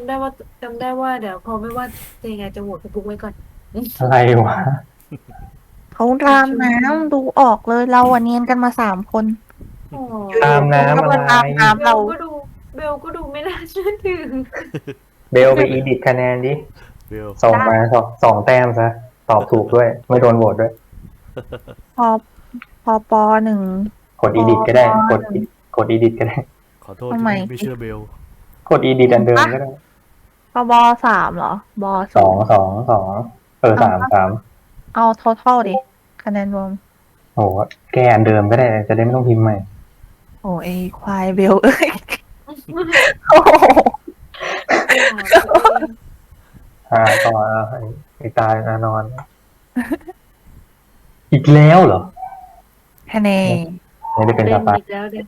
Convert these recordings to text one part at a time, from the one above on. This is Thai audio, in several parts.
ำได้ว่าจำได้ว่าเดี๋ยวพอไม่ว่าจะยังไงจะโหวตพี่บุ๊กไว้ก่อน อะไรวะ เขารามน้ำดูออกเลยเราอะเนียนกันมาสามคนโอ้ตามน้ำก็อะไรมาตามน้ำเบเราลก็ดู เบลก็ดูไม่น่าเชื่อถือเบลไปอีดิทคะแนนดิ เบลส่งมาสองสองแต้มซะ ตอบถูกด้วย ไม่โดนโหวตด้วย พอพอปอหนึ่ง กดอีดิทก็ได้อ๋อกด edit กดอีดิทก็ได้ ขอโทษทำที่ไม ไม่เชื่อเบล กดอีดิทอันเดิมก็ได้ พอบอสามเหรอบอสองสองสองเออสามสามเอาท o ทัลดิ คะแนนรวม โอ้โหแก้อันเดิมก็ได้จะได้ไม่ต้องพิมพ์ใหม่โอ้ไอควายเบลเอ้ยโอ้โหอ่าต่ออะไอ้ไอ้ตายอะนอน อีกแล้วเหรอ คะแนนไม่ได้เป็นเล่สนปาร์อีกแล้วเดี๋ยว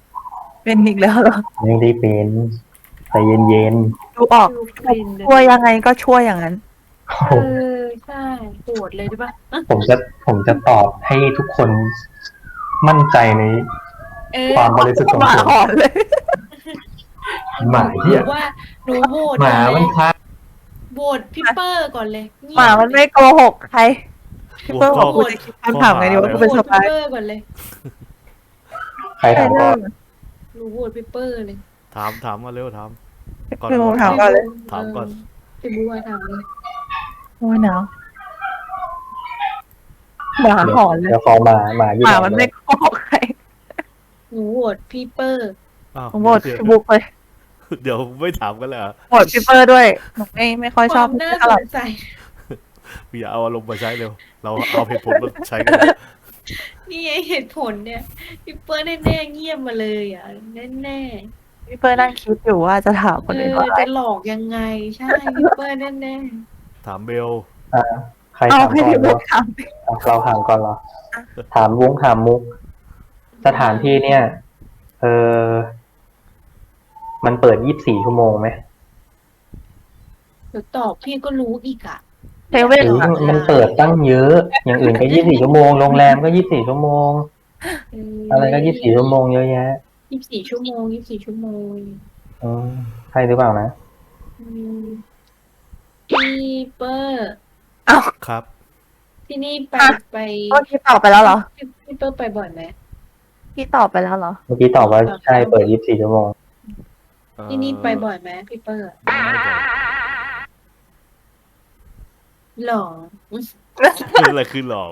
เป็นอีกแล้วเหรอไม่ได้เป็น ใจเย็นดูออกดูฟินเลยช่วยยังไงก็ช่วยอย่างนั้นๆโอ้โหเออใช่โหวตเลยได้ปะผมจะผมจะตอบให้ทุกคนมั่นใจในเออความบริสุทธิ์ของหมาผมหอนเลย หมาเหี้ยหนูว่าหนูโหวตหมามันเลยพลาดโหวตพี่เปอร์ก่อนเลยเงียบหมามันไม่โกหกใครพี่เปิ้ลบอกกูจะคิดคำถามไงดีว่ากูโหวเป็นตสพี่ปายเปอร์ก่อนเลยใครถามก่อนหนูโหวตพี่เปอร์เลย ถามถามมาเร็วถามก่อนพี่หโมมดถามก่อนเลยถามก่อนพี่บุ๊กว่าถามเลยโอ้ยหนาวหมาหอนเลยเดี๋ยวขอหมาหมาอยู่หมาไหมันนไม่โกหกใครหนูโหวตพี่เปอร์อ้าวผมโหวตเดี๋ยวพี่บุ๊กเลยเดี๋ยวไม่ถามกันเลยเหรอโหวตพี่เปอร์ด้วยหนูไม่ไม่ค่อยคชอวาบมน่าเท่าสไหร่นใจอย่าเอาอารมณ์มาใช้เร็ว เราเอาเหตุผลมาใช้กันนี่ไงเหตุผลเนี่ยพี่เปอร์แน่ๆเงียบมาเลยอะแน่ พี่เปอร์นั่งคิดอยู่ว่าจะถามๆคนเออื่นอว่าอะไรจะหลอกยังไง ใช่พี่เปอร์แน่ถามเบลอ่าใครเอาถามให้ก่อนพี่บุ๊เนาะกถามอะเราถามก่อนเหรอ ถามวุ้งถามมุกสถานที่เนี่ย เออ มันเปิดยี่สิบสี่ชั่วโมงไหมๆเดี๋ยวตอบพี่ก็รู้อีกอะ เซเว่นหรืออะมันเปิดตั้งเยอะ อย่างอื่นก็ยี่สิบสี่ชั่วโมง โรงแรมก็ยี่สิบสี่ชั่วโมง อะไรก็ยี่สิบสี่ชั่วโมงเยอะแยะ ยี่สิบสี่ชั่วโมงยี่สิบสี่ชั่วโมงอืมใช่หรือเปล่านะ อืมพี่เปอร์ ครับ ที่นี่ไปไปเมื่อกี้ตอบไปแล้วเหรอ พี่พี่เปอร์ไปบ่อยไหม พี่ตอบไปแล้วเหรอ เมื่อกี้ตอบว่าใช่เปิดยี่สิบสี่ชั่วโมงเอ่อที่นี่ไปบ่อยไหมพี่เปอร์ ไม่บ่อย หรอคืออะไรคือหล่อ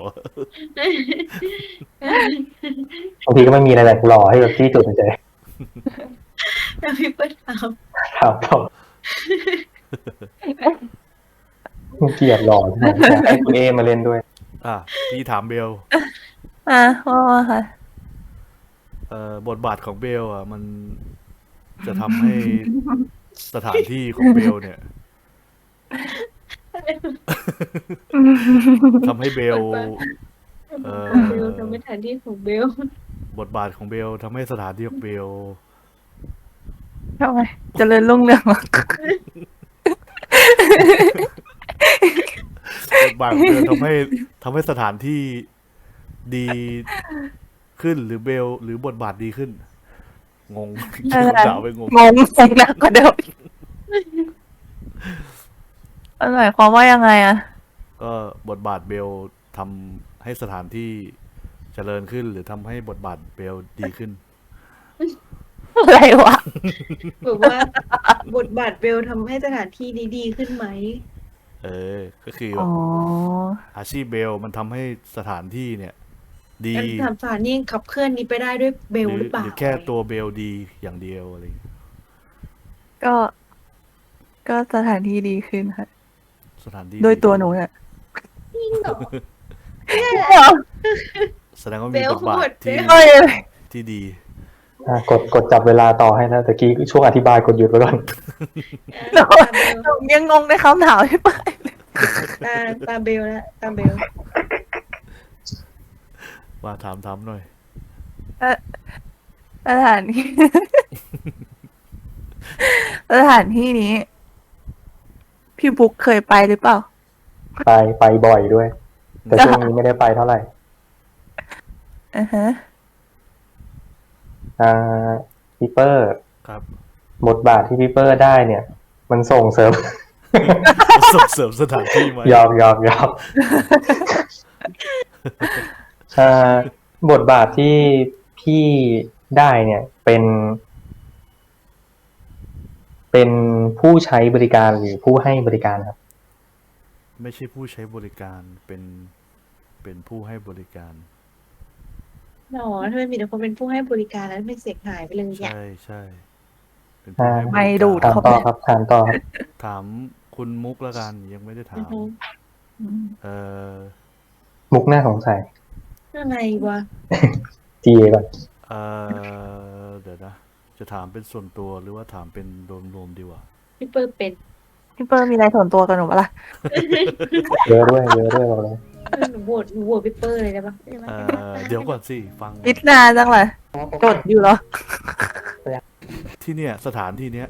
บางทีก็ไม่มีอะไรแหละหล่อให้แบบที่จุดเฉยแล้วพี่เปอร์ถามๆถามตอบเกลียดหล่อใช่ไหมให้คุณเอมาเล่นด้วย อะพี่ถามเบล อะว่าว่าค่ะ เอ่อบทบาทของเบลอะ มันจะทำให้สถานที่ของเบลเนี่ย ทำให้เบล เออ เบลทำไม่ทันที่ของเบล บทบาทของเบลทำให้สถานที่ของเบลทำไมเจริญรุ่งเรืองเหรอบทบาทของเบลทำให้ทำให้สถานที่ดีขึ้นหรือเบล หรือบทบาทดีขึ้น งงคำถามไปงงงงงงหนักกว่าเดิม มันหมายความว่ายังไงอะก็บทบาทเบลทำให้สถานที่เจริญขึ้น หรือทำให้บทบาทเบลดีขึ้น อะไรวะ แบบว่า บทบาทเบลทำให้สถานที่นี้ดีขึ้นไหม เออ ก็คือแบอ๋บออาชีพเบลมันทำให้สถานที่เนี่ย ดีการทำสถานนี้ขับเคลื่อนนี้ไปได้ด้วยเบลหรือเปล่าหรือแค่ตัวเบลดีอย่างเดียวอะไรอย่างเงี้ยก็ ก็สถานที่ดีขึ้นค่ะ สถานที่โดยตัวหนูเนี่ยจริงเหรอแสดงว่าเบมีลบทบาหมทดที่เบลเอ้ยที่ดีอะกดกดจับเวลาต่อให้นะตะกี้ช่วงอธิบายกดหยุดไว้ก่อนตาเบลหนูยังงงในคำถามพี่ไปตาตาเบลแล้วตาเบลว่าถามถามหน่อยสถานที่สถานที่นี้ พี่บุ๊กเคยไปหรือเปล่า ไปไปบ่อยด้วย แต่ช่วงนี้ไม่ได้ไปเท่าไหร่อือฮะอ่าพี่เปอร์ครับบทบาทที่พี่เปอร์ได้เนี่ย มันส่งเสริม ส่งเสริมสถานที่ไหมยอมยอมยอมเอ่อบทบาทที่พี่ได้เนี่ย เป็น เป็นผู้ใช้บริการหรือผู้ให้บริการครับ ไม่ใช่ผู้ใช้บริการเป็นเป็นผู้ให้บริการหนอทำไมมีแต่คนเป็นผู้ให้บริการแล้วไม่เสียงหายไปเลยอะใช่ใช่เป็นผู้ให้บริไม่การดูดถามต่อครับถามต่อครับถามคุณมุกแล้วกันยังไม่ได้ถาอือมฮึอืมเออมุกน่าสงสัยอะไรวะจีก่อนเออเดี๋ยวนะ จะถามเป็นส่วนตัวหรือว่าถามเป็นรวมๆดีวะพี่เปิ้ลเป็นพี่เปิ้ลมีอะไรส่วนตัวกับหนูปะล่ะเยอะด้วยเยอะด้วยบอกเลยหนูโหวตหนูโหวตพี่เปิ้ลเลยได้ปะเออเดี๋ยวก่อนสิฟังคิดนานจังเลยจดอยู่เหรอที่เนี่ยสถานที่เนี้ย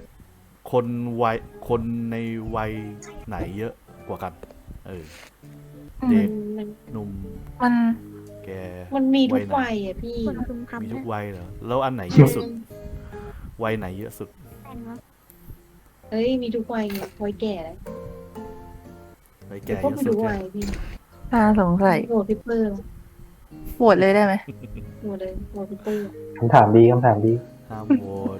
คนวัยคนในวัยไหนเยอะกว่ากัน เออเด็กมันหนุ่มมันแกมันมีทุกไหนวัยอะพี่คุณคุณคำมีทุกนะวัยเหรอแล้วอันไหนเยอะสุด วัยไหนเยอะสุดแต่งวะเอ้ย มีทุกวัยไงวัยแก่แล้ววัยเดี๋แก่ยวพวกเยอะมันสุดดูแค่วัยพี่น่าสงสัยโหวตพี่เปิ้ลโหวตเลยได้ไหมโหวตเลยโหวตพี่เปิ้ลคำถามดีคำถามดี ห้ามโหวต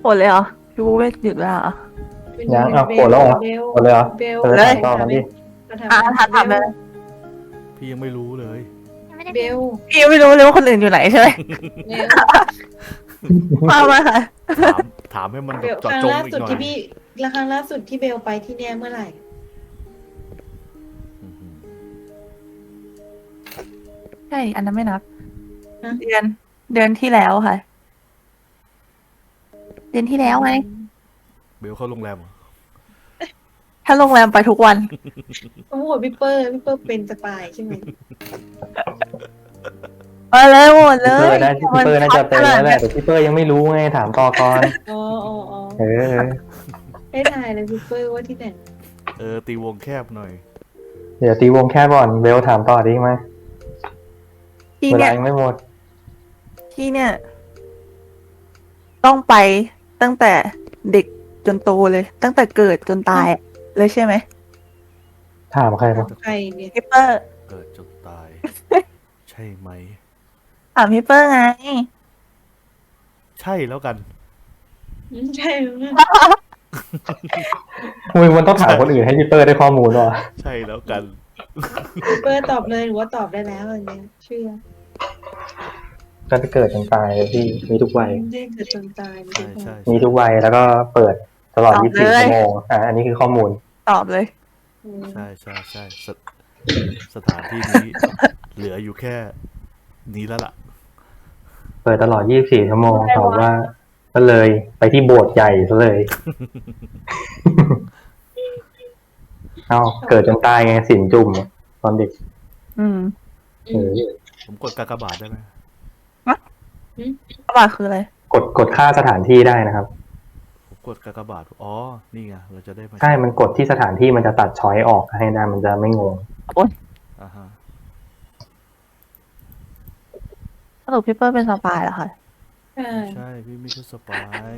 โหวตเลยเหรอพี่บูไม่หยุดเวลาเหรอ ยังเอาโกรธแล้วเหรอเบลโกรธเลยเหรอเบลเออเลยถามต่อกันดิอะถามถามเลย พี่ยังไม่รู้เลยยังไม่ได้ เบลพี่ไม่รู้เลยว่าคนอื่นอยู่ไหนใช่ไหมเบลมามาค่ะ ถามถามให้มันเบแบบลคเจาะรั้งจงล่าอีกสุดหน่อยที่พี่แล้วครั้งล่าสุดที่เบลไปที่เนี่ยเมื่อไหร่ อื้อหือใช่ อันนั้นไม่นับ ฮะ เดือน เดือนที่แล้วค่ะ เดือนที่แล้วไงเบลเข้าโรงแรมเหรอ ถ้าโรงแรมไปทุกวัน โอ้โหพี่เปิ้ลพี่เปิ้ลเป็นสปายใช่ไหมมาเลยโหวตเลพี่เปอยร์น่าพี่เปอร์น่าจะเป็นแล้วแหละแต่พี่เปอร์ยังไม่รู้ไงถามต่อก่อนอ๋ออ๋ออ๋อเออให้ทายเลยพี่เปิ้ลว่าที่ไหนเออตีวงแคบหน่อย เดี๋ยวตีวงแค่ก่อนเบลถามต่อดีไหมที่เวเนี่ลาย ยังไม่หมดที่เนี่ย ต้องไปตั้งแต่เด็กจนโตเลย ตั้งแต่เกิดจนตายอะ เลยใช่ไหมถามใครปะใครเนี่ยพี่เปอร์เกิดจนตาย ใช่ไหม ถามพี่เปอร์ไง ใช่แล้วกันอืมใช่ไหมมึงมันต้องถามคนอื่นให้พี่เปอร์ได้ข้อมูลว่ะใช่แล้วกันพี่เปิ้ลตอบเลยหรือว่าตอบได้แล้วอะไรเงี้ยเชื่อก็จะเกิดจนตายเลยพี่มีทุกวัยเด้งเกิดจนตายมีใช่ทุกคนใช่มีทุกวัยแล้วก็เปิดตลอดตอบ24เลยชั่วโมงอะอันนี้คือข้อมูล ตอบเลยอืมใช่ใช่ใช่สถสถานที่นี้ เหลืออยู่แค่นี้แล้วล่ะ เปิดตลอด 24 ชั่วโมงตอบว่าก็เลยไปที่โบสถ์ใหญ่ซะเลย เอ้าเกิดจนตายไงสินจุ่มตอนเด็กอืมเออผมกดกากบาทได้ไหมกระบาดคืออะไร กดกดค่าสถานที่ได้นะครับผม กดกากบาท อ๋อ นี่ไง เราจะได้มาใช่ มันกดที่สถานที่มันจะตัดช้อยออกให้ได้มันจะไม่งง อ่าฮะ สรุปพี่เปอร์เป็นสปายเหรอคะ ใช่ใช่ พี่ไม่ใช่สปาย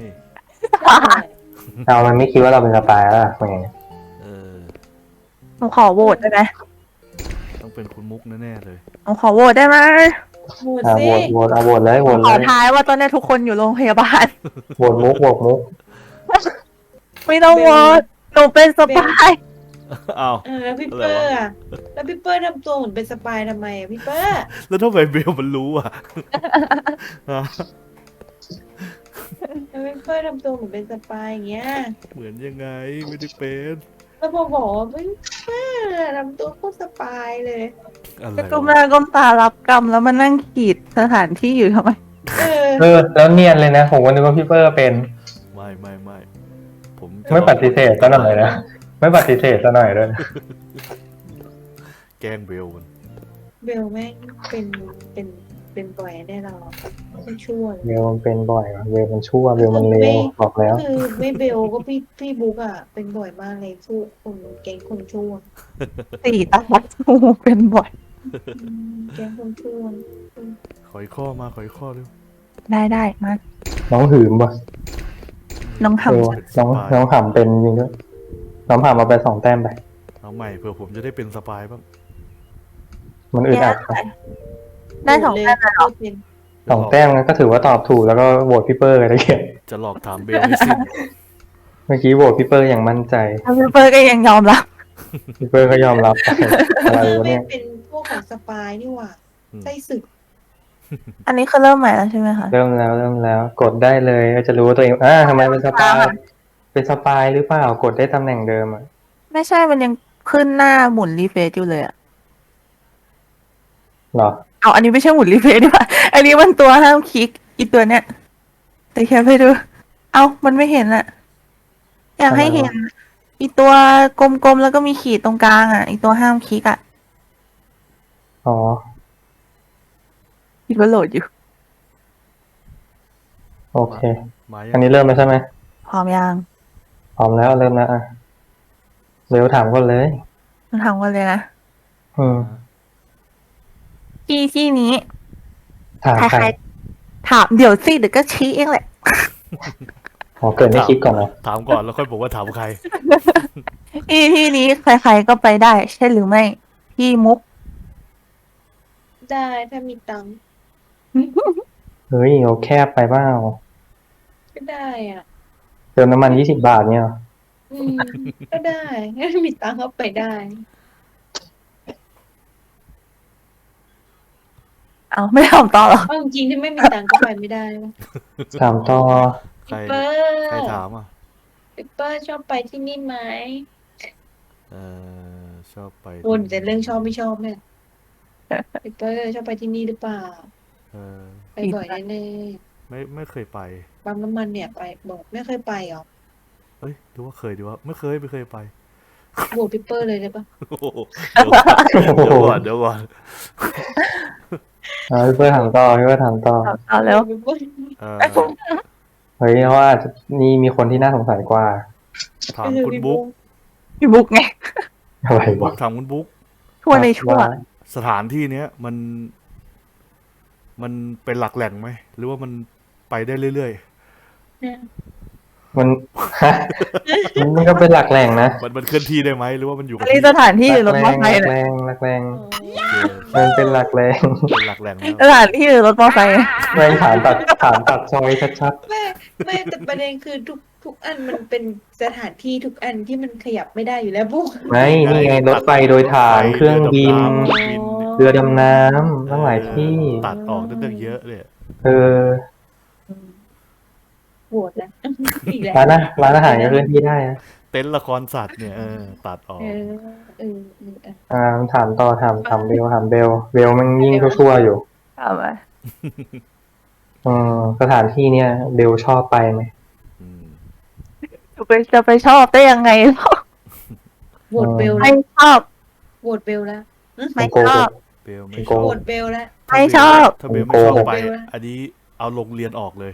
เรามันไม่คิดว่าเราเป็นสปายแล้วล่ะแหมเออ หนูขอโหวตได้ไหมต้องเป็นคุณมุกแน่ๆเลย หนูขอโหวตได้ไหมหมูอะสิโหวตโหวตเอาโหวตเลยโหวตขเลอยท้ายว่าตอนนี้ทุกคนอยู่โรงพยาบาล โหวตมุกโหวตมุก ไม่ต้องโหวตหนูเป็นสปายอ้าว เออแล้วพี่เปิ้ลอะแล้วพี่เปิ้ลทำตัวเหมือนเป็นสปายทำไมอะพี่เปิ้ลแล้วทำไมเบลมันรู้อะฮะแล้วพี่เปิ้ลทำตัวเหมือนเป็นสปายอย่างเงี้ย เหมือนยังไงไม่ได้เป็นแล้วพอบอกว่าพี่เปิ้ลทำตัวโคตรสปายเลย อะไรก็วะแม่ก้มตารับกรรมแล้วมานั่งขีดสถานที่อยู่ทำไม เออ เออแล้วเนียนเลยนะ ผมก็นึกว่าพี่เปอร์เป็น ไม่ไม่ ไม่ผมจะไม่ปฏิเสธซะหน่อยนะ ไม่ปฏิเสธซะหน่อยด้วยนะแกล้งเบลมันเบลแม่งเป็นเป็นเป็นบ่อยแน่นอนไม่ชั่วเลยเบลมันเป็นบ่อยว่ะเบลมันชั่วเบลมันเลวบอกแล้ว คือไม่เบลก็พี่พี่บุ๊กอะเป็นบ่อยมากเลยชั่วคนแก๊งคนชั่วสี่ตาโอ้โหเป็นบ่อยอืมแก๊งคนชั่วขอยข้อมาขอยข้อเร็วได้ได้มาน้องหืมป่ะไน้องเออหำว่ะน้องน้องหำเป็นจริงด้วยน้องหำเอาไปสองแต้มไป เอาใหม่เผื่อผมจะได้เป็นสปายบ้างมันอึดอัดครับได้สองแต้มเลยเหรอเป็นสองแต้มงั้นก็ถือว่าตอบถูกแล้วก็โหวตพี่เปอร์อะไรเงี้ยจะหลอกถามเบลให้สิ้นเมื่อกี้โหวตพี่เปอร์อย่างมั่นใจแล้วพี่เปิร์ก็ยังยอมรับพี่เปอร์ก็ยอมรับอะไรเออวะไม่เนี่ย เป็นพวกของสปายนี่หว่าอืม ไส้ศึก อันนี้คือเริ่มใหม่แล้วใช่ไหมคะ เริ่มแล้วเริ่มแล้วกดได้เลยก็จะรู้ว่าตัวเองอ่าทำไมเป็นสปายเป็นสปายหรือเปล่ากดได้ตำแหน่งเดิมอะไม่ใช่มันยังขึ้นหน้าหมุนรีเฟซอยู่เลยอะเหรอเอาอันนี้ไม่ใช่หมุนรีเฟซดีกว่าอันนี้มันตัวห้ามคลิกอีตัวเนี้ยแต่แค่ไปดู เอามันไม่เห็นอะอยากให้เห็น อีตัวกลมๆแล้วก็มีขีดตรงกลางอะอีตัวห้ามคลิกอะอ๋อ คิดว่าโหลดอยู่ โอเค มายัอันงนี้เริ่มแล้วใช่ไหมพร้อมยังพร้อมแล้วเริ่มแล้วอะเร็วถามก่อนเลยมาทำกันเลยนะอืม ที่ที่นี้ถามใคใครรๆถามเดี๋ยวสิเดี๋ยวก็ชี้เองแหละ อ๋อเกิดไม่คิดก่อนเหรอถามก่อนแล้วค่อยบอกว่าถามใคร ที่ที่นี้ใครๆก็ไปได้ ใช่หรือไม่พี่มุกได้ถ้ามีตังค์ เฮ้ยเราแคบไปเปล่าก็ได้อะ เติมน้ำมันยี่สิบบาทเนี่ยเหรออืมก็ได้ถ้ามีตังค์ก็ไปได้ เอาไม่ทำต่อหรอ เพราะจริงๆถ้าไม่มีตังค์ก็ไปไม่ได้นะถามต่อใคร เปอใครร์ถามอะ ปิเปอร์ชอบไปที่นี่ไหมเออชอบไปวนแต่เรื่องชอบไม่ชอบเนี่ยปิเปอร์ชอบไปที่นี่หรือเปล่า เออไปบ่อยแน่ไม่ไม่เคยไป ๆปั๊มน้ำมันเนี่ยไปบอกไม่เคยไปหรอเอ้ยดูว่าเคยดูว่าไม่เคยไม่เคยไปโหวตปิเปอร์เลยได้ปะโอ้โหเดี๋ยวก่อนเดี๋ยวก่อนอ่าพี่เพื่อถามต่อพี่เพื่อถามต่อเอาแล้วปิเปอร์เออเฮ้ยเพราะว่าอาจจะนี่มีคนที่น่าสงสัยกว่าถามคุณบุ๊กพี่บุ๊กไงอะไรบุ๊วะกถามคุณบุ๊กชั่วในชั่วว่าสถานที่เนี้ยมัน มันเป็นหลักแหล่งไหม หรือว่ามันไปได้เรื่อยเนี่ยมันฮะมันก็เป็นหลักแหล่งนะๆ มันมันเคลื่อนที่ได้ไหม หรือว่ามันอยู่อักับนนี้ที่สถานที่หรือรถหมลัอเตอร์ไซแรค์งหลักเนี่ยแรงหลักแรงอ๋อมันเป็นหลักแรงเป็นหลักแหล่งแล้วสถานที่หรือรถมอเตอร์ไซค์แรงถามตัดถามตัดซอยชัดไม่ไม่แต่ประเด็นคือทุกทุกอันมันเป็นสถานที่ทุกอันที่มันขยับไม่ได้อยู่แล้วบุ๊กๆไม่นี่ไงรถไฟโดยฐานเครื่องบินบิน เรือดำน้ำทั้งหลายที่ ตัดออกตั้งเยอะเลยเออโหวตนะอีกแล้วร้านอาร้านอาหารก็เคลื่อนที่ได้นะเต็นท์ละครสัตว์เนี่ยเออตัดออกเออเออเออเอออ่าถามต่อถามถามเบลถามเบลเบลมันยิ่งชั่วๆอยู่เอาไปอืมสถานที่เนี่ยเบลชอบไปไหมอืมจะไปจะไปชอบได้ยังไง โหวตเบลไม่แล้วชอบโหวตเบลแล้ว ไม่โกชหอบกเบลไม่โกชอบโหวตเบลแล้ว ไม่ชอบ ถ้าเบลไม่ชอบไปโกหกอันนี้เอาโรงเรียนออกเลย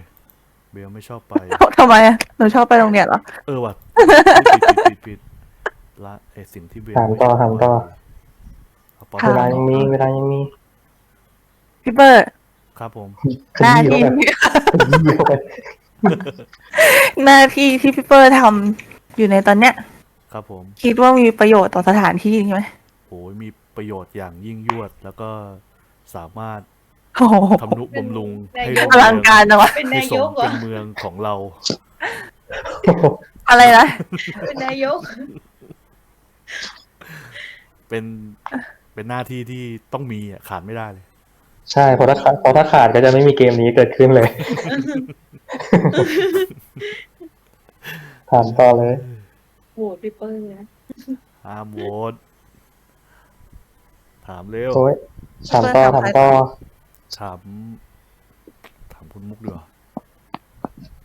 เบลไม่ชอบไป ทำไมอะหนูชอบไปโรงเรียนเหรอ เออว่ะผิดผิดผิดผิดละไอสิ่งที่เบลถามต่อถามต่อเอาปอถามเวลายังมีเวลายังมีพี่เบิร์ดครับผม หน้าที่ขยี้เข้าไปหน้าที่ที่พี่เบิร์ดทำอยู่ในตอนเนี้ย ครับผม คิดว่ามีประโยชน์ต่อสถานที่นี้ไหมโอ้ยมี ประโยชน์อย่างยิ่งยวด แล้วก็สามารถโอ้โหทำนุบำรุงให้เป็นโรงอลังการจังวะเป็นให้นาสยมกเหรอเป็นเมืองของเรา อะไรนะ เป็นนายก เป็นเป็นหน้าที่ที่ต้องมีอะขาดไม่ได้เลย ใช่เพราะถ้าขาดเพราะถ้าขาดก็จะไม่มีเกมนี้เกิดขึ้นเลย ถามต่อเลย โหวตปิเปอร์นะห้ามโหวต ถามเร็วโอ้ยถามต่อถามต่อถามถามคุณมุกดีกว่า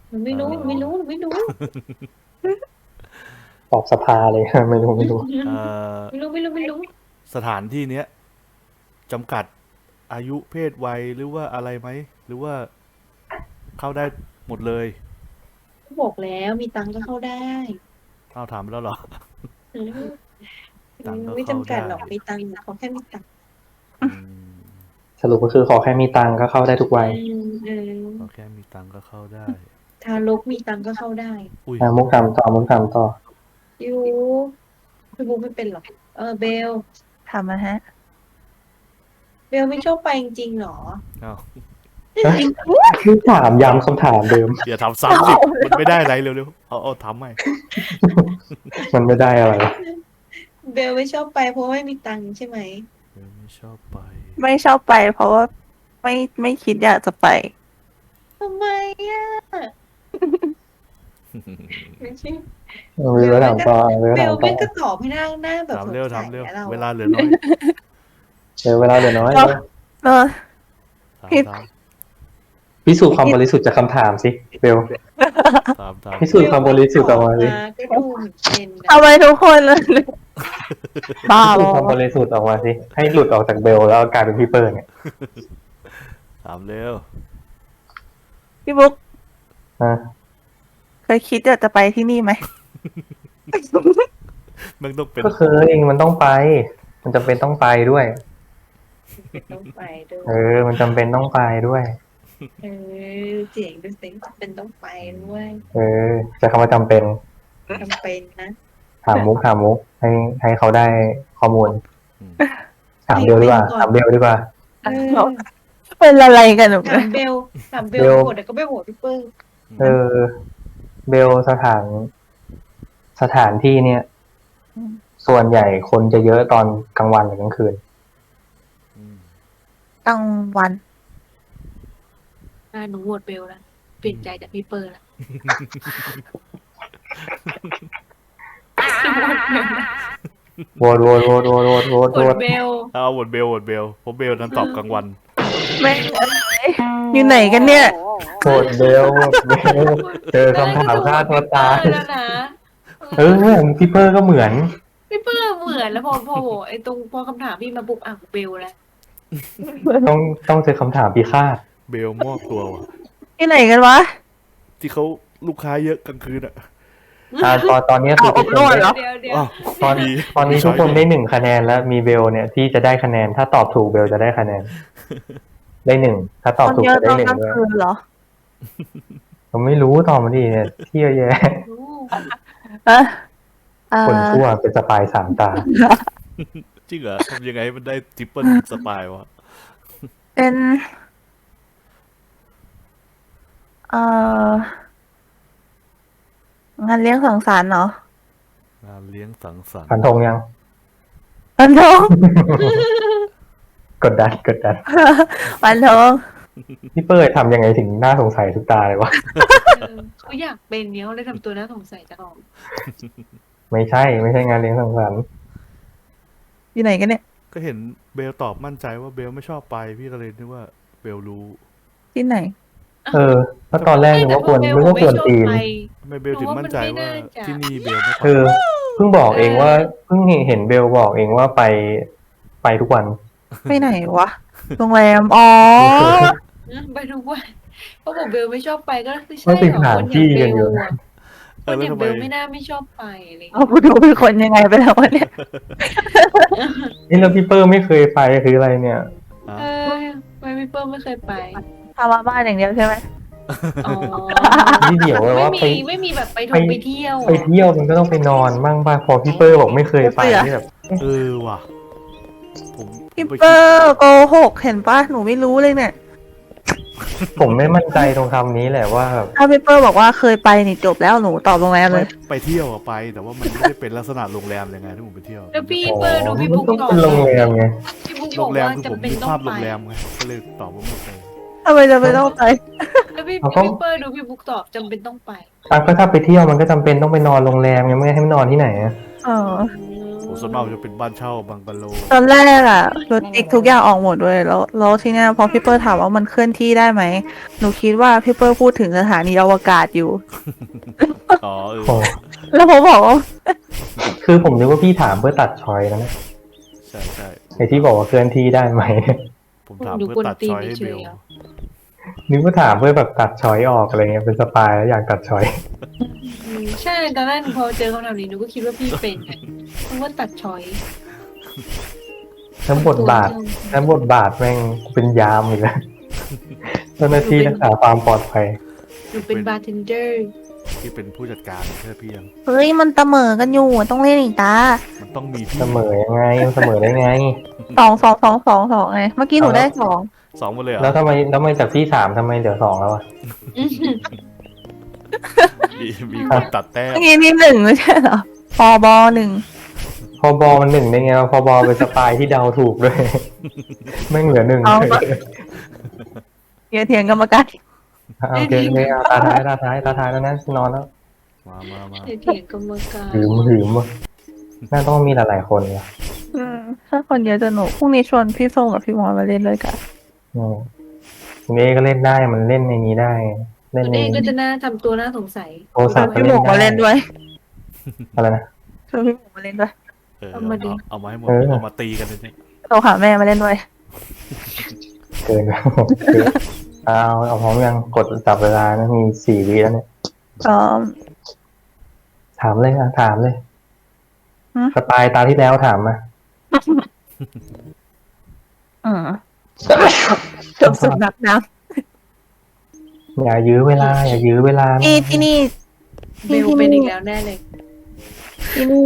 หนูไม่รู้หนูไม่รู้หนูไม่รู้ตอบสภาเลยไม่รู้ไม่รู้เอ่อไม่รู้ไม่รู้ไม่รู้สถานที่เนี้ยจำกัดอายุเพศวัยหรือว่าอะไรไหมหรือว่าเข้าได้หมดเลยบอกแล้วมีตังค์ก็เข้าได้เอาถามไปแล้วเหรอเออ ตังค์ก็ไม่จำกัดหรอกเข้าได้มีตังค์เขาแค่มีตังค์อืมสรุปก็คือขอแค่มีตังค์ก็เข้าได้ทุกวัยเออก็แค่มีตังค์ก็เข้าได้ ทารกมีตังค์ก็เข้าได้อุ้ยอะมุกถามต่อมุกถามต่อ ยูพี่บุ๊กไม่เป็นหรอกเออเบล ทำนะฮะ เบลไม่ชอบไปจริงๆหรอเอาคือถามย้ำคำถามเดิม อย่าทำซ้ำสิมันไม่ได้อะไรเร็วๆเอาเอาทำใหม่มันไม่ได้อะไร เบลไม่ชอบไปเพราะไม่มีตังค์ใช่ไหม เบลไม่ชอบไป ไม่ชอบไป เพราะว่าไม่ไม่คิดอยากจะไป ทำไมอะ ไม่ใช่เวลาถามต่อเวลาเบถาลมต่แม่องก็ตอบให้หน้าหน้าแบบถามสดเร็วใสถามเร็วอะเราเวลาเหลือน้อยเดี๋ยวเวลาเดี๋ยวน้อยเออเออ ถามผิด ถามพิสูจน์ความบริสุทธิ์จากคำถามสิเบล ถามถามพิสูจน์ความบริสุทธิ์ออกมาสิ ก็ดูเหมือนเป็นนะเอาไปทุกคนเลย บ้าพิบสูจน์ความบริสุทธิ์ออกมาสิ ให้หลุดออกจากเบลแล้วกลายเป็นพี่เปิ้ลเนี่ยถามเร็วพี่บุ๊กอะเคยคิดอยากจะไปที่นี่ไหมมันต้องเป็น ก็เคยมันต้องไป มันจำเป็นต้องไปด้วย ต้องไปด้วยเออ มันจำเป็นต้องไปด้วย เออเจ๋งดูสิเป็นต้องไปด้วยเออใจะคำว่าจำเป็นจำเป็นนะ ถามมุกถามมุกให้ให้เขาได้ข้อมูลอืมถามเบลดีกว่าถามเบลดีกว่าเออเป็นอะไรกันหนูถามเบลถามเบลเบลโหวตแต่ก็ไม่โหวตพี่เปิ้ลเออ เบลสถานสถานที่เนี่ย ส่วนใหญ่คนจะเยอะตอนกลางวันหรือกลางคืนอืมกลางวันอ่าหนูโหวตเบลแล้วเปลี่ยนใจจากพี่เปิ้ลละโหวตเบลนะ โหวตโหวตโหวตโหวตโหวตโหวตโหโหววตตเบลเอาโหวตเบลโหวตเบลเพราะเบลนั้นตอบกลางวัน แม่งอยู่ไหนกันเนี่ย โหวตเบลโหวตเบลเจอคำถามฆ่าตัวตาย แล้วนะเออพี่เปอร์ก็เหมือน พี่เปิ้ลเหมือนแล้วพอพอโหวตไอ้ตรงพอคำถามพี่มาปุ๊บอะเบลแล้วต้องต้องเจอคำถามพิฆาตเบลมอบตัวว่ะที่ไหนกันวะ ที่เขาลูกค้าเยอะกลางคืนอะ อ่าตอนตอนนี้คือเอาทุกคนอบนวดเหรได้อเดี๋ยวเดี๋ยวอ้าวตอนมีตอนนี้ทุกคนได้หนึ่งคะแนนแล้วมีเบลเนี่ยที่จะได้คะแนน ถ้าตอบถูกเบลจะได้คะแนน ได้หนึ่งถ้าตอบคนถูกเยอะจะตได้อนหนึ่กงลางด้วยคืนเหรอผมไม่รู้ตอบมาดิเนี่ยที่เยอะแยะเอะเอ่คนอชั่วเป็นสปายสามตาจริงเหรอทำยังไงให้มันได้ทริปเปิลสปายวะเป็นเอ่อ งานเลี้ยงสังสรรค์เหรองานเลี้ยงสังสรรค์ฟันธงยัง วันทองกดดันกดดันวันทองพี่เป้ยทำยังไงถึงน่าสงสัยทุกตาเลยวะ เออเขาอยากเป็นเนี้ยเขาเลยทำตัวน่าสงสัยจังหรอไม่ใช่ ไม่ใช่งานเลี้ยงสังสรรค์อยู่ไหนกันเนี่ย ก็เห็นเบลตอบมั่นใจว่าเบลไม่ชอบไปพี่ก็เลยนึกว่าเบลรู้ ที่ไหน เออเพราะตอนแรกนึกว่าควรไม่นึกว่าควรตีนทำไม เบลถึงมั่นใจว่าที่นี่เบลไม่ไปเออเพิ่งบอกเองว่าเพิ่งเห็นเบลบอกเองว่าไปไปทุกวัน ไปไหนวะโรงแรมอ๋อไปทุกวันเขาบอกเบลไม่ชอบไปก็คือใช่ก็เหติดรอหาคนที่อย่างกันเบอยู่ลอะเอคอนอแล้วย่างทำเบไมลไม่น่าไม่ชอบไปอะไรอย่างเอาเงี้ยกูดูเป็นคนยังไงไปแล้ววะเนี่ยนี่แล้วพี่เปิ้ลไม่เคยไปคืออะไรเนี่ยอะเออไม่พี่เปิ้ลไม่เคยไปทำมาบ้านอย่างเดียวใช่ไหม อ๋อนี่เดี๋ยวไม่ว่าไป มีไม่มีแบบไปท่องไปเที่ยวไปเที่ยวมันก็ต้องไปนอนบ้างป่ะพอพี่เปิ้ลบอกไม่เคยไปนี่แบบเออว่ะ ผมพี่ผมไปเปอร์โกหกเห็นปะหนูไม่รู้เลยเนี่ย ผมไม่มั่นใจตรงคำนี้แหละว่าแบบถ้าพี่เปอร์บอกว่าเคยไปนี่จบแล้วหนูตอบโรงแรมเลไม่ยไปเที่ยวอะไป แต่ว่ามันไม่ได้เป็นลักษณะโรงแรมยังไงที่ผมไปเที่ยวแล้วพี่อ๋อเปิ้ลดูพี่มันบุ๊กต้องตอบเป็นโรงแรมไงพี่บุ๊กบโรอกงแรมว่าคือผมจำเป็นมีต้องภาพโรไปงแรมไงก็เลยตอบว่าไม่ไปทำไมจะไม่ต้องไป แล้วพี่เขาก็พี่เปิ้ลดูพี่บุ๊กตอบจำเป็นต้องไปอะก็ถ้าไปเที่ยวมันก็จำเป็นต้องไปนอนโรงแรมไงไม่งั้นให้มันนอนที่ไหนอะเออผมส่วนมากจะเป็นบ้านเช่าบังกะโล ตอนแรกอะรถติ๊กทุกอย่างออกหมดเลยแล้วแล้วทีเนี้ยพอพี่เปอร์ถามว่ามันเคลื่อนที่ได้ไหมหนูคิดว่าพี่เปอร์พูดถึงสถานีอวกาศอยู่ อ๋อเออโอ้แล้วผมบอกว่าคือผมนึกว่าพี่ถามเพื่อตัดชอยนะเนี่ยใช่ใช่ไอที่บอกว่าเคลื่อนที่ได้ไหมผมถามเพื่อตัดช้อยให้เบล นึกว่าถามเพื่อแบบตัดชอยออกอะไรเงี้ยเป็นสปายแล้วอยากตัดชอยอืมใช่ตอนแรกพอเจอคำถามนี้หนูก็คิดว่าพี่เป็นไงเพราะว่าตัดชอยทั้งบทบาททั้งบทบาทแม่งเป็นยามอีกแล้วเจ้าหน้าที่รักษาความปลอดภัยหนูเป็นบาร์เทนเดอร์พี่เป็นผู้จัดการแค่เพียง เฮ้ยมันเสมอกันอยู่อะต้องเล่นอีกตามันต้องมีพี่เสมอยังไงมันเสมอได้ไง สองสองสองสองสองไงเมื่อกี้หนูได้สอง สองหมาเลยเหรแล้วอะทำไมแล้วทำไมจากพี่สามทำไมเดี๋ยวสองแล้วอะมีมีคนตัดแต้มเมื่อกี้นี่หนึ่งไม่ใช่เหรอพอบอหนึ่งพอบอมันหนึ่งได้ไงวะพอบอเป็นสปายที่เดาถูกด้วยแม่งเหลือหนึ่งเอาปะ เดี๋ยวเถียงกรรมการโอเคโอเคเอาตาท้ายตาท้ายตาท้ายแล้วนะนอนแล้วมามามาเดี๋ยวเถียงกรรมการหืมหืมว่ะน่าต้องมีหลายๆคนว่ะอืมถ้าคนเยอะจะหนูพรุ่งนี้ชวนพี่ส้มกับพี่มอสมาเล่นเลยกัน อืมคุณเอก็เล่นได้มันเล่นในนี้ได้ เล่นคุณในเองก็จะน่าทำตัวน่าสงสัยโทรศัพท์ก็พี่หเล่มูนมาได้เล่นด้วยอะไรนะ ชวนพี่หมูมาเล่นด้วยเออเอามาดิ เอามาให้หมดเออ เอามาตีกันเลยเนี่ยโทรหาแม่มาเล่นด้วย เกินแล้วเอาเอาพร้อมยังกดจับเวลานะมีสี่วิแล้วเนี่ย พร้อม ถามเลยอะถามเลยฮะสปายตาที่แล้วถามมาอืม จบสุดนักน้อย่ายื้อเวลา อย่ายื้อเวลาำที่ที่นี่ เบที่ลที่เป็นนี่อีกแล้วแน่เลยที่นี่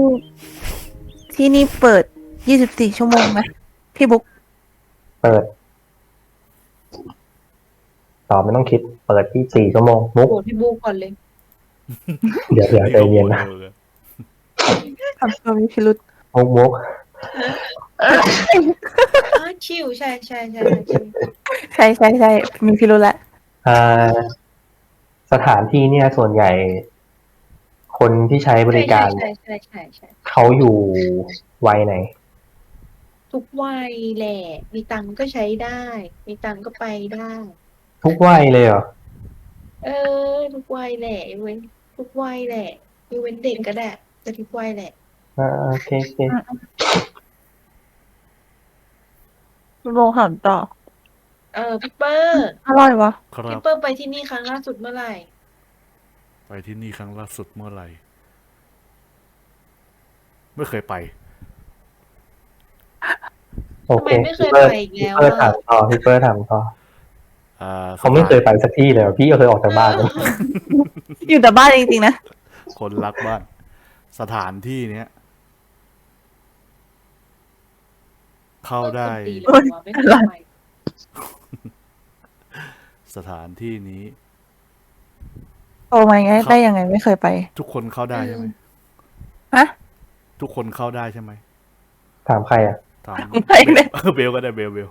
ที่นี่เปิดยี่สิบสี่ชั่วโมงไหมพี่บุ๊กเปิด ตอบไม่ต้องคิด เปิดที่สี่ชั่วโมงมุกโหพี่บูก่อนเลย เดี๋ยวเดี๋ยวใจเย็นนะออทำตัวมีพิรุษมุกมุก อ๋อชิวใช่ใช่ใช่ชิวใช่ใช่ใช่มีพิรุษละอ่าสถานที่เนี่ยส่วนใหญ่ คนที่ใช้บริการใช่ใช่ใช่ใช่เขาอยู่วัยไหน ทุกวัยแหละ มีตังค์ก็ใช้ได้ มีตังค์ก็ไปได้ ทุกวัยเลยเหรอ เออ ทุกวัยแหละยกเว้นทุกวัยแหละยกเว้นเด็กก็ได้แต่ทุกวัยแหละ อ่าโอเคโอเค โลถามต่อ เออพี่เปอร์อร่อยวะ ครัพี่บ เปอร์ไปที่นี่ครั้งล่าสุดเมื่อไหร่ ไปที่นี่ครั้งล่าสุดเมื่อไหร่ ไม่เคยไป โอทำเคไมไม่เคพี่ยเปิร์ไปอีกแล้วพี่เปิร์ถาอะมต่อพี่เปิร์ถามต่ออ่าเขาไม่เคยไปสักที่เลยเหรอพี่ก็เคยออกจากบ้านแล้วอยู่แต่บ้านจริงๆนะ คนรักบ้าน สถานที่เนี้ย เข้าได้ คนเลยว่ะไม่เคยไปสถานที่นี้ โตมาไงได้ยังไงไม่เคยไป ทุกคนเข้าได้ใช่ไหมฮะ ทุกคนเข้าได้ใช่ไหมถามใครอะถามไม่เลยเออเบลก็ได้เบลเบล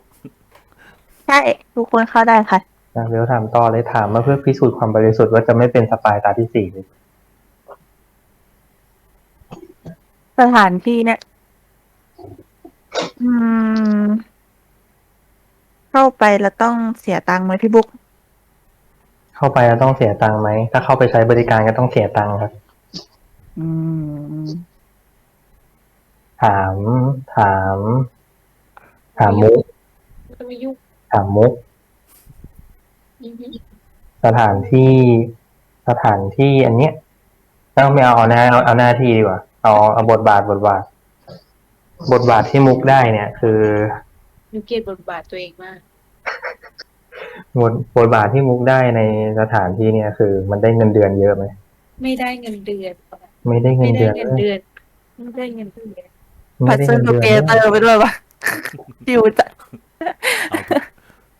ใช่ ทุกคนเข้าได้ค่ะนะเดี๋ยวถามต่อเลยถามมาเพื่อพิสูจน์ความบริสุทธิ์ว่าจะไม่เป็นสปายตาที่สี่เลยสถานที่เนี่ย อืม เข้าไปแล้วต้องเสียตังค์ไหมพี่บุ๊กเข้าไปแล้วต้องเสียตังค์ไหม ถ้าเข้าไปใช้บริการก็ต้องเสียตังค์ครับ อืม ถาม ถาม ถามมุกไม่ต้องมายุ่งถามมุก อือหือสถานที่ สถานที่อันเนี้ยต้องไม่เอาเอาหน้าเอาเอาหน้าที่ดีกว่า เอาเอาบทบาทบทบาท บทบาทที่มุกได้เนี่ย คือหนูเกลียดบทบาทตัวเองมากบทบทบาทที่มุกได้ในสถานที่เนี่ย คือ มันได้เงินเดือนเยอะไหมไม่ได้เงินเดือน ไม่ได้เงิไม่นได้เดือนเงินเดือนไม่ได้เงินเดือนไม่ผัดได้เส้นเงินโตเดือนเกเตอร์ไปด้วยปะอยู่จะเอาทุก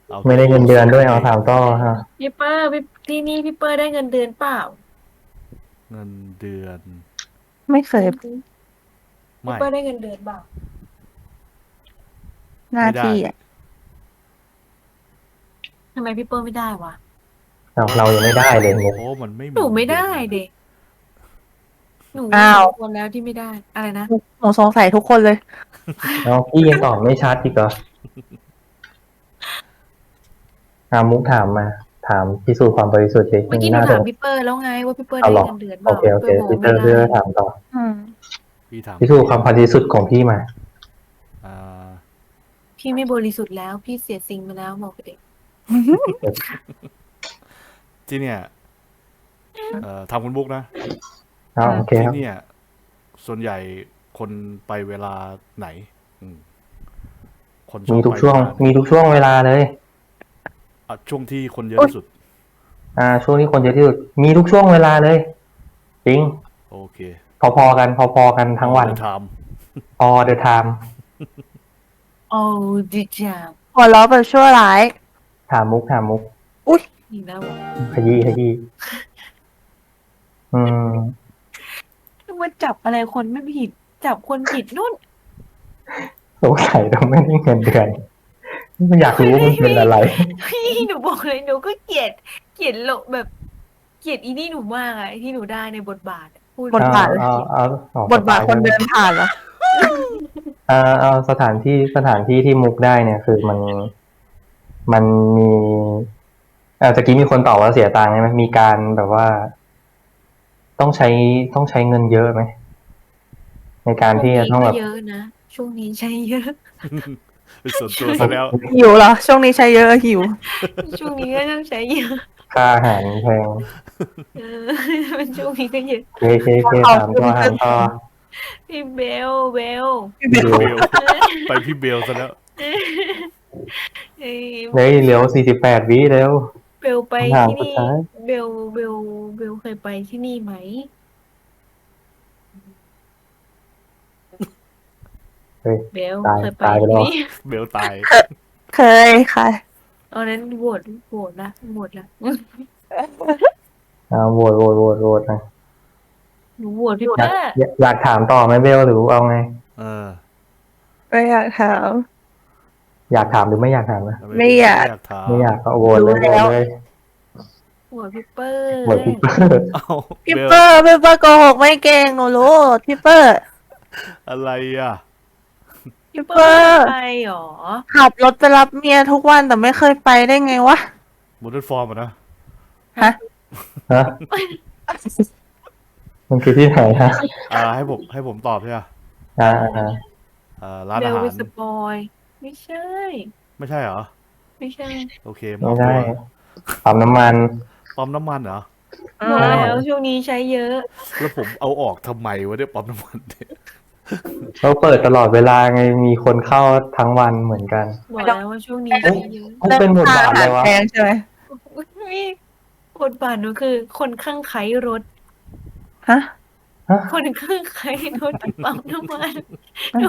เอาทุกไม่ได้เงินเดือนด้วยเอาถามต่อฮะพี่เปอร์พี่ที่นี่พี่เปอร์ได้เงินเดือนเปล่าเงินเดือน ไม่เคยพี่ ไม่ เปอร์ได้เงินเดือนเปล่าหน้าที่อะทำไมพี่เปอร์ไม่ได้วะเอาเรายังไม่ได้เลยมุกโอ้มันไม่หนูไม่ได้เด็กหนูมีอ้าว คนแล้วที่ไม่ได้ อะไรนะหนูสงสัยทุกคนเลยเอาพี่ยังตอบไม่ชัดอีกเหรอถามมุกถามมา ถามพิสูจน์ความบริสุทธิ์สิเมื่อกี้หนูน่าสถามง พี่เปอร์แล้วไงว่าพี่เปอร์เอาได้หรอ เงินเดือนเปโอล่าเคโอเคพี่พีเปอร์เตบออกร์ไม่พีเตอร์ได้ถามต่ออืม พี่ถามพิสูจน์ความบริสุทธิ์ของพี่มา อ่าพี่ไม่บริสุทธิ์แล้ว พี่เสียสิ่งมาแล้วบอกไปเด็กที่เนี่ยเอ่อทำคุณบุ๊กนะเอาโอเคคที่รับเนี่ย ส่วนใหญ่คนไปเวลาไหน อืมคนชอบมีทุกไปช่วงเาไหนมีทุกช่วงเวลาเลย อะช่วงที่คนเยอะที่สุด อ่า ช่วงที่คนเยอะที่สุดมีทุกช่วงเวลาเลย จริง โอเค พอๆกัน พอๆกันทั้งวันท all the time โอ้ดิจามหัวเราะแบบชั่วร้าย ถามมุกถามมุกนี่นะวะขยี้ขยี้อืมมาจับอะไรคนไม่ผิด จับคนผิดนู่นสงสัยเราไม่ได้เงินเดือนอยากรู้ว่ามันเป็นอะไรพี่หนูบอกเลยหนูก็เกลียดเกลียดโลแบบ เกลียดอีนี่หนูมากอะที่หนูได้ในบทบาทอะพูด บทบาทเอาเอาเอาบทบาทคนเดินผ่านเหรอเอาเอาสถานที่สถานที่ที่มุกได้เนี่ย คือมันมันมีเอ่อตะกี้มีคนตอบว่าเสียตังค์ใช่ไหมมีการแบบว่า ต้องใช้ต้องใช้เงินเยอะไหมในการที่จะต้องแบบช่วนี้ก็เยอะนะช่วงนี้ใช้เยอะำเป็นส่วนตัวซะแล้ว หิวเหรอ ช่วงนี้ใช้เยอะหิว ช่วงนี้ก็ต้องใช้เยอะ ค่าอาหารแพงเออมันช่วงนี้ก็เยอะเคเคเคถามต่อถามต่อพี่เบลเบลเบลไปพี่เบลซะแล้วเอ้ยเฮ้ยเร็วสี่สิบแปดวิเร็วเบลไปคำถามที่สุดนี่ท้าย เบลเบลเบลเคยไปที่นี่ไหมเฮ้ยเบลตายเคยไปตายไปที่แล้ว นี่เบลตาย เคยค่ะ เอานั้นโหวตโหวตละโหวตละเอาโหวตโหวตโหวตโหวตนะหนูโหวตพี่อยากเป้าอยากอยากถามต่อไหมเบลหรือเอาไง เออไม่อยากถาม อยากถามหรือไม่อยากถามนะไม่อยากไม่อยาก ถามไม่อยากก็โหวตเลยรู้โหวแล้วตเลยโหวตพี่เปิ้ลโหวตพี่เปิ้ลเอ้าพี่เบลเปอร์พี่เปอร์โกหกไม่เก่งหนูรู้พี่เปอร์อะไรอะ พี่เปิ้ลไปหรอ ขับรถไปรับเมียทุกวันแต่ไม่เคยไปได้ไงวะ โมเดิร์นฟอร์มอะนะ ฮะ ฮะมันคือที่ไหนฮะอ่า ให้ผมให้ผมตอบใช่ไหมอ่าอ่าอ่าร้านเบอาลหาไปรสปอย ไม่ใช่ ไม่ใช่เหรอ ไม่ใช่โอเคมไม่อบได้ตัวปั๊มน้ำมัน ปั๊มน้ำมันเหรอบอกแล้วช่วงนี้ใช้เยอะ แล้วผมเอาออกทำไมวะเนี่ยปั๊มน้ำมันเนี่ย เราเปิดตลอดเวลาไงมีคนเข้าทั้งวันเหมือนกันบอกแล้วว่าช่วงนี้ใช้เยอะมันเป็นบทบาทเลยวะแพงใช่ไหมมีบทบาทหนูคือ คนข้างไขรถฮะคนข้างไขรถที่ปั๊มน้ำมันหนู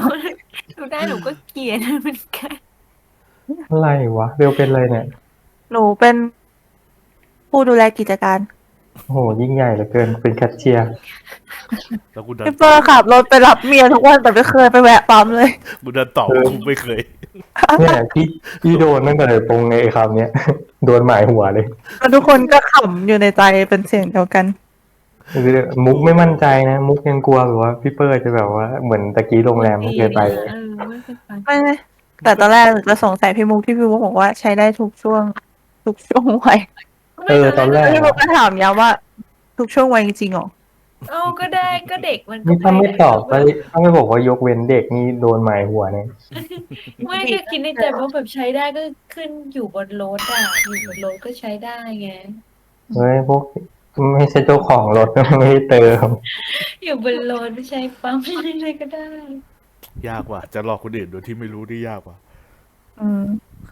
หนูได้หนูก็เกลียดเหมือนกันอะไรวะเบลเป็นอะไรเนี่ย หนูเป็นผู้ดูแลกิจการ โอ้โหยิ่งใหญ่เหลือเกินเป็นแคชเชียร์แล้วกูดันพี่เปอร์ขับรถไปรับเมียทุกวันแต่ไม่เคยไปแวะปั๊มเลย กูดันตอบว่ากูไม่เคย เนี่ยพี่พี่โดนตั้งแต่ตรงไอ้คำเนี้ยโดนหมายหัวเลยแล้วทุกคนก็ขำอยู่ในใจเป็นเสียงเดียวกัน คือมุกไม่มั่นใจนะ มุกยังกลัวแบบว่าพี่เปิ้ลจะแบบว่าเหมือนตะกี้โรงแรมไม่เคยไป เออไม่เคยไปไม่ไม่แต่ตอนแรกหนูจะสงสัยพี่มุกที่พี่มุกบอกว่าใช้ได้ทุกช่วง ทุกช่วงวัย เออตอนแรก พี่มุกก็ถามย้ำว่า ทุกช่วงวัยจริงๆเหรอเอาก็ได้ก็เด็กมันก็นี่ถ้าไม่ด้ตอบก็ถ้าไม่บอกว่ายกเว้นเด็กนี่โดนหมายหัวเนี่ยไม่ก็คิดในใจว่าแบบใช้ได้ก็ขึ้นอยู่บนรถอะอยู่บนรถก็ใช้ได้ไง เฮ้ยพวกไม่ใช่เจ้าของรถไม่ได้เติม อยู่บนรถใช้ปั๊มอะไรก็ได้ ยากว่ะ จะหลอกคนอื่นโดยที่ไม่รู้นี่ยากว่ะ อืม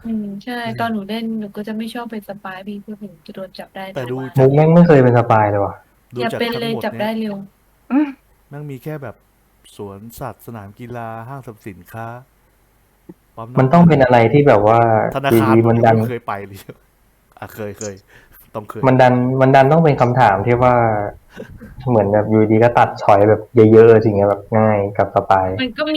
อืม ใช่ ตอนหนูเล่น หนูก็จะไม่ชอบเป็นสปายพี่เพื่อผมจะโดนจับได้แต่ดูว่ามุกแม่งไม่เคยเป็นสปายเลยว่ะ ดูอย่าจากเป็นทั้งเลยหมดจับได้เนี่ยเร็วแม่งมีแค่แบบสวนสัตว์สนามกีฬาห้างสรรพสินค้าปั๊ำมันต้องเป็นอะไรที่แบบว่าธนาคารดีๆมันดันไม่เคยไปเลยอะเคยเคยต้องเคย มันดันมันดันต้องเป็นคำถามที่ว่า เหมือนแบบอยู่ดีก็ตัดชอยแบบเยอะๆสิ่างเงี้ยแบบง่ายกับสปาย มันก็มี